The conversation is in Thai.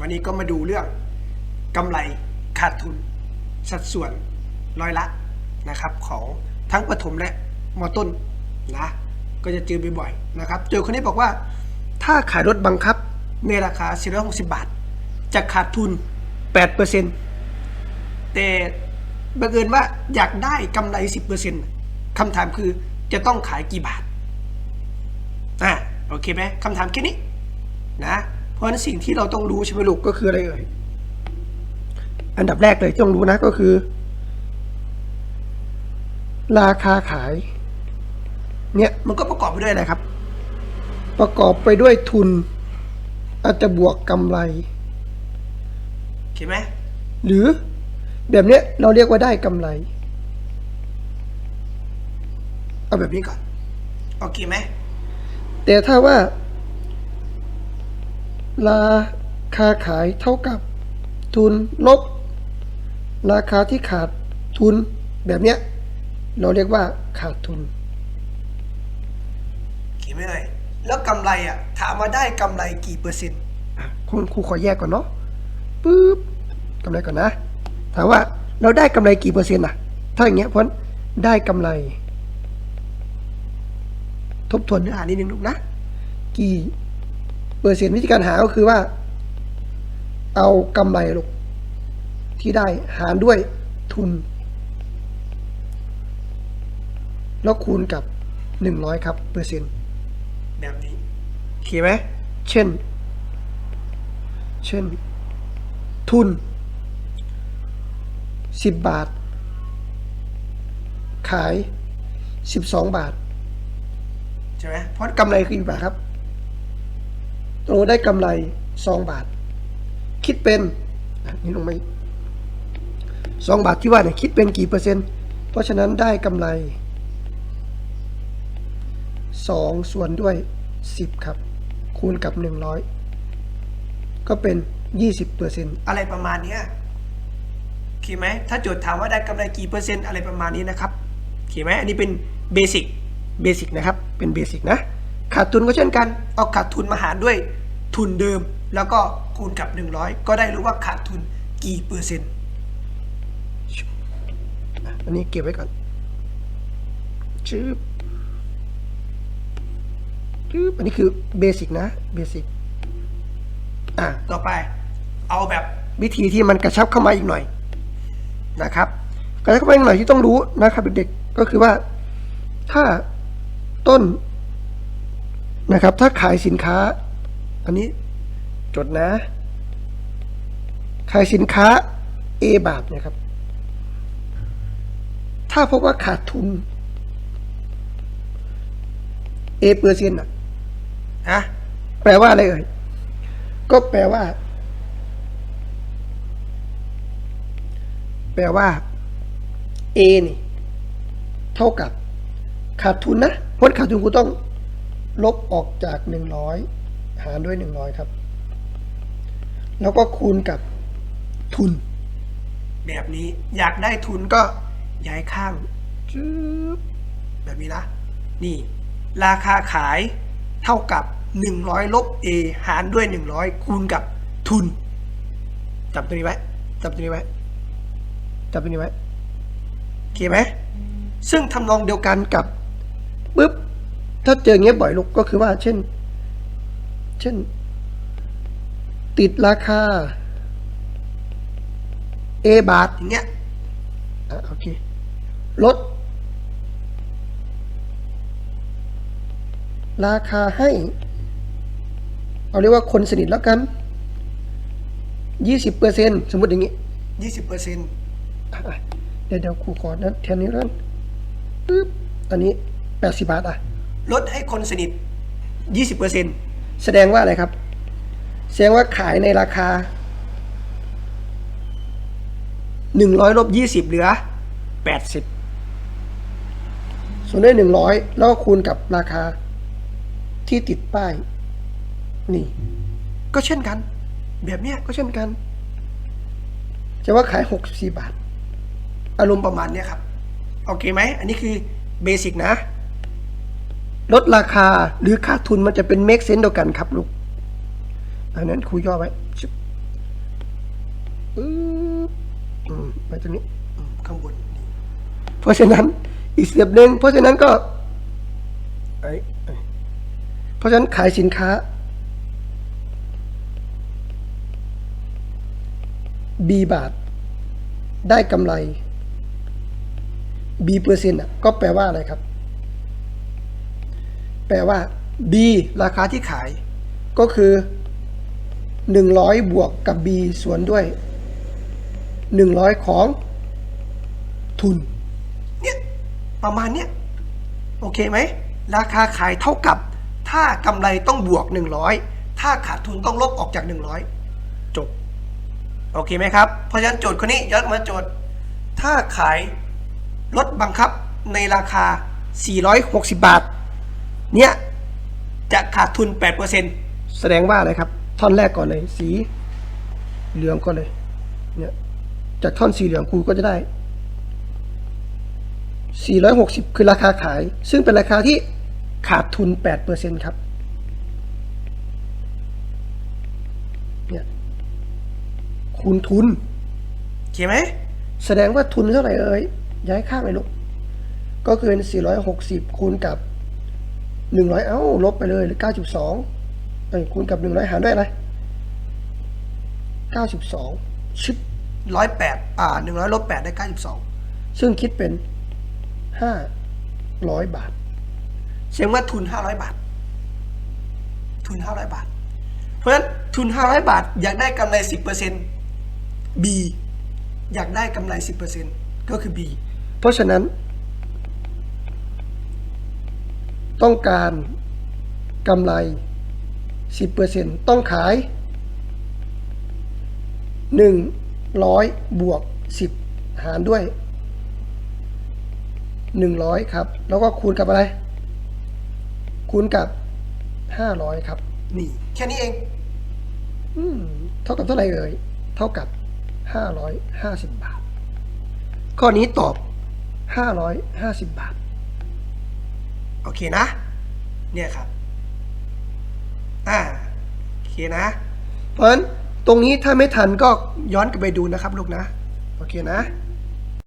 วันนี้ก็มาดูเรื่องกำไรขาดทุน สัดส่วนร้อยละนะครับ ของทั้งประถมและมอต้นนะก็จะเจอบ่อยๆนะครับเจอคนนี้บอกว่า ถ้าขายรถบังคับในราคา 460 บาท จะขาดทุน 8%แต่บังเอิญว่าอยากได้กำไร 10%คำถามคือจะต้องขายกี่บาทอะโอเคไหมคำถามแค่นี้นะ เพราะฉะนั้นสิ่งที่เราต้องรู้ใช่ไหมลูกก็คืออะไรเอ่ย อันดับแรกเลยที่ต้องรู้นะก็คือ ราคาขาย เนี่ยมันก็ประกอบไปด้วยอะไรครับ ประกอบไปด้วยทุน อาจจะบวกกำไรโอเคไหมหรือแบบเนี้ยเราเรียกว่าได้กำไร เอาแบบนี้ก่อนโอเคไหมแต่ถ้าว่า ราคาขายเท่ากับทุนลบ ราคาที่ขาดทุนแบบเนี้ย เราเรียกว่าขาดทุนเขียนไม่เลยแล้วกำไรอะ ถามมาได้กำไรกี่เปอร์เซ็นต์อะคุณครูขอแยกก่อนเนาะปึ๊บกำไรก่อนนะ ถามว่าเราได้กำไรกี่เปอร์เซ็นต์อะ ถ้าอย่างเงี้ยเพราะฉะนั้นได้กำไร ทบทวนเนื้อหานิดนึงลูกนะ กี่ เปอร์เซ็นต์วิธีการหาก็คือว่า เอากำไรลูกที่ได้หารด้วยทุน แล้วคูณกับหนึ่งร้อยครับเปอร์เซ็นต์แบบนี้โอเคไหม เช่น เช่น ทุนสิบบาท ขายสิบสองบาท ใช่ไหมเพราะกำไรคือกี่บาทครับ ตรงได้กำไรสองบาท คิดเป็นนี่ลงมาสองบาทที่ว่าเนี่ยคิดเป็นกี่เปอร์เซ็นต์ เพราะฉะนั้นได้กำไรสองส่วนด้วยสิบครับ คูณกับหนึ่งร้อยก็เป็นยี่สิบเปอร์เซ็นต์อะไรประมาณนี้โอเคไหมถ้าโจทย์ถามว่าได้กำไรกี่เปอร์เซ็นต์อะไรประมาณนี้นะครับโอเคไหมอันนี้เป็นเบสิกเบสิกนะครับ เป็นเบสิกนะ ขาดทุนก็เช่นกันเอาขาดทุนมาหารด้วยทุนเดิม แล้วก็คูณกับ 100 ก็ได้รู้ว่าขาดทุนกี่เปอร์เซ็นต์อันนี้เก็บไว้ก่อนชืบชืบอันนี้คือเบสิกนะเบสิกอะต่อไปเอาแบบวิธีที่มันกระชับเข้ามาอีกหน่อยนะครับกระชับเข้ามาอีกหน่อยที่ต้องรู้นะครับเด็กๆก็คือว่าถ้าต้น นะครับ ถ้าขายสินค้า อันนี้จดนะ ขายสินค้า A บาทเนะครับ ถ้าพบว่าขาดทุน A เปอร์เซ็นต์อะฮะแปลว่าอะไรเอ่ย ก็แปลว่า แปลว่า A นี่ เท่ากับ ขาดทุนนะเพราะขาดทุนกูต้อง ลบออกจากหนึ่งร้อยหารด้วยหนึ่งร้อยครับ แล้วก็คูณกับทุน แบบนี้อยากได้ทุนก็ย้ายข้างจึ๊บแบบนี้นะ นี่ ราคาขายเท่ากับ 100 ลบ A หารด้วย 100 คูณกับทุนจำตัวนี้ไว้จำตัวนี้ไว้จำตัวนี้ไว้โอเคไหมซึ่งทำนองเดียวกันกับปุ๊บ ถ้าเจออย่างเงี้ยบ่อยลูกก็คือว่า เช่น เช่น ติดราคา A บาทอย่างเงี้ยอะโอเคลดราคาให้ เอาเรียกว่าคนสนิทแล้วกันยี่สิบเปอร์เซ็นสมมติอย่างงี้ยี่สิบเปอร์เซ็นเดี๋ยวเดี๋ยวครูขอนั้นแทนนี้แล้วปึ๊บอันนี้แปดสิบบาทอะ ลดให้คนสนิทยี่สิบเซแสดงว่าอะไรครับ แสดงว่าขายในราคาหนึ่งร้อยลบยี่สิบเหลือแปดสิบส่วนด้วยหนึ่งร้อยแล้วก็คูณกับราคาที่ติดป้าย นี่ ก็เช่นกัน แบบเนี้ยก็เช่นกันจะว่าขายหกสี่บาท อารมณ์ประมาณเนี้ยครับ โอเคไหม อันนี้คือเบสิกนะ ลดราคาหรือขาดทุนมันจะเป็นเมคเซนต์เดียวกันครับลูกอันนั้นครูย่อไว้อืมไปตรงนี้ข้างบนเพราะฉะนั้นอีกสเต็ปหนึ่งเพราะฉะนั้นก็ไอเพราะฉะนั้นขายสินค้า B บาท ได้กำไร B เปอร์เซ็นต์อะก็แปลว่าอะไรครับ แปลว่า B ราคาที่ขาย ก็คือ 100 บวกกับ B ส่วนด้วย 100 ของทุน เนี่ยประมาณเนี้ยโอเคไหม ราคาขายเท่ากับ ถ้ากำไรต้องบวก 100 ถ้าขาดทุนต้องลบออกจาก 100 จบ โอเคไหมครับ เพราะฉะนั้นโจทย์คนนี้ย้อนมาโจทย์ ถ้าขายรถบังคับในราคา 460 บาท เนี่ยจะขาดทุน 8%แสดงว่าอะไรครับ ท่อนแรกก่อนเลย สีเหลืองก่อนเลย เนี่ย จากท่อนสีเหลืองครูก็จะได้ 460 คือราคาขาย ซึ่งเป็นราคาที่ขาดทุน 8%ครับเนี่ยคูณทุนโอเคไหม แสดงว่าทุนเท่าไหร่เอ่ย ย้ายข้างเลยลูก ก็คือเป็น460 คูณกับ หนึ่งร้อยเอ้า ลบไปเลยหรืเก้าจุดสองเอ้คูณกับหนึ่งร้อยหารด้วยอะไรเก้าสิบสองชิปร้อยแปดอ่าหนึ่งร้อยลบแปดได้เก้าสิบสองซึ่งคิดเป็นห้าร้อยบาท เสียงว่าทุนห้าร้อยบาท ทุนห้าร้อยบาท เพราะฉะนั้นทุนห้าร้อยบาท อยากได้กำไรสิบเปอร์เซ็นต์บีอยากได้กำไรสิบเปอร์เซ็นต์ก็คือบีเพราะฉะนั้น ต้องการกำไร 10%ต้องขาย 100 บวก 10 หารด้วย 100 ครับ แล้วก็คูณกับอะไร คูณกับ 500 ครับ นี่ แค่นี้เองอืมเท่ากับเท่าไหร่เอ่ย เท่ากับ 550 บาท ข้อนี้ตอบ 550 บาท โอเคนะ เนี่ยครับอ่าโอเคนะ เพราะฉะนั้นตรงนี้ถ้าไม่ทันก็ย้อนกลับไปดูนะครับลูกนะ โอเคนะ